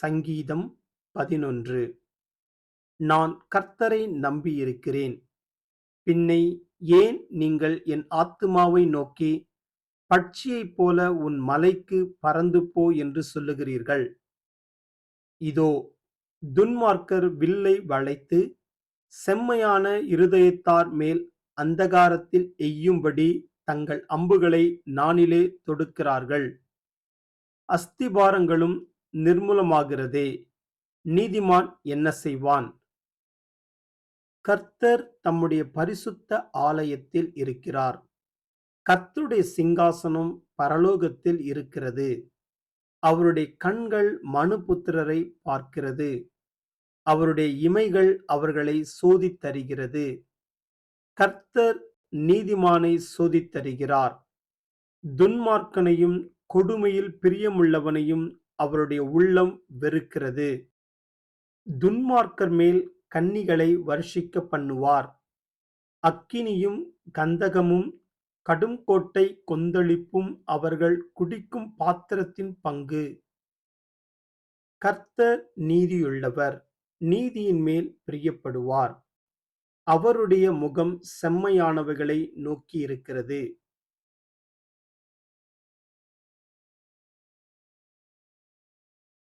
சங்கீதம் பதினொன்று. நான் கர்த்தரை நம்பியிருக்கிறேன். பின்னை ஏன் நீங்கள் என் ஆத்துமாவை நோக்கி பட்சியைப் போல உன் மலைக்கு பறந்து போ என்று சொல்லுகிறீர்கள்? இதோ துன்மார்க்கர் வில்லை வளைத்து செம்மையான இருதயத்தார் மேல் அந்தகாரத்தில் எய்யும்படி தங்கள் அம்புகளை நானிலே தொடுக்கிறார்கள். அஸ்திபாரங்களும் நிர்மூலமாகிறதே. நீதிமான் என்ன செய்வான்? கர்த்தர் தம்முடைய பரிசுத்த ஆலயத்தில் இருக்கிறார். கர்த்தருடைய சிங்காசனம் பரலோகத்தில் இருக்கிறது. அவருடைய கண்கள் மனுபுத்திரரை பார்க்கிறது. அவருடைய இமைகள் அவர்களை சோதித்தருகிறது கர்த்தர் நீதிமானை சோதித்தருகிறார் துன்மார்க்கனையும் கொடுமையில் பிரியமுள்ளவனையும் அவருடைய உள்ளம் வெறுக்கிறது. துன்மார்க்கர் மேல் கன்னிகளை வருஷிக்க பண்ணுவார். அக்கினியும் கந்தகமும் கடும் கோட்டை கொந்தளிப்பும் அவர்கள் குடிக்கும் பாத்திரத்தின் பங்கு. கர்த்தர் நீதியுள்ளவர் நீதியின் மேல் பிரியப்படுவார். அவருடைய முகம் செம்மையானவைகளை நோக்கியிருக்கிறது.